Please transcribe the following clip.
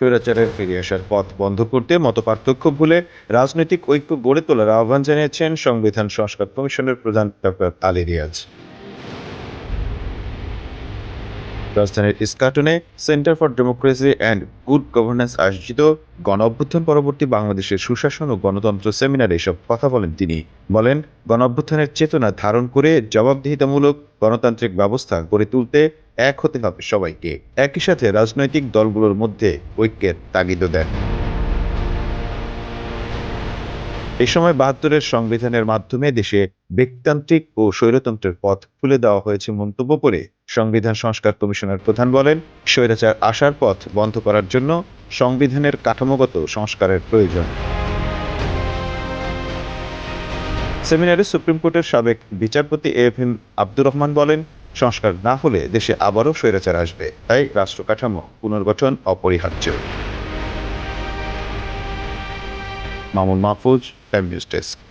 স্বৈরাচারের ফিরে আসার পথ বন্ধ করতে মতপার্থক্য ভুলে রাজনৈতিক ঐক্য গড়ে তোলার আহ্বান জানিয়েছেন সংবিধান সংস্কার কমিশনের প্রধান ডক্টর আলী রিয়াজ। রাজধানীর ইস্কাটনে centre for democracy and good governance আয়োজিত গণ অভ্যুত্থান পরবর্তী বাংলাদেশের সুশাসন ও গণতন্ত্র সেমিনারে এসব কথা বলেন তিনি। বলেন গণ অভ্যুত্থানের চেতনা ধারণ করে জবাবদিহিতামূলক গণতান্ত্রিক ব্যবস্থা গড়ে তুলতে এক হতে হবে সবাইকে। একই সাথে রাজনৈতিক দলগুলোর মধ্যে ঐক্যের তাগিদও দেন। এই সময় বাহাত্তরের সংবিধানের মাধ্যমে দেশে ব্যক্তিতান্ত্রিক ও স্বৈরতন্ত্রের পথ খুলে দেওয়া হয়েছে মন্তব্য করে সংবিধান সংস্কার কমিশনের প্রধান বলেন, স্বৈরাচার আসার পথ বন্ধ করার জন্য সংবিধানের কাঠামোগত সংস্কারের প্রয়োজন। সেমিনারে সুপ্রিম কোর্টের সাবেক বিচারপতি এফ এম আব্দুর রহমান বলেন সংস্কার না হলে দেশে আবারও স্বৈরাচার আসবে। তাই রাষ্ট্র কাঠামো পুনর্গঠন অপরিহার্য। Mamun Mahfuz, Time News desk.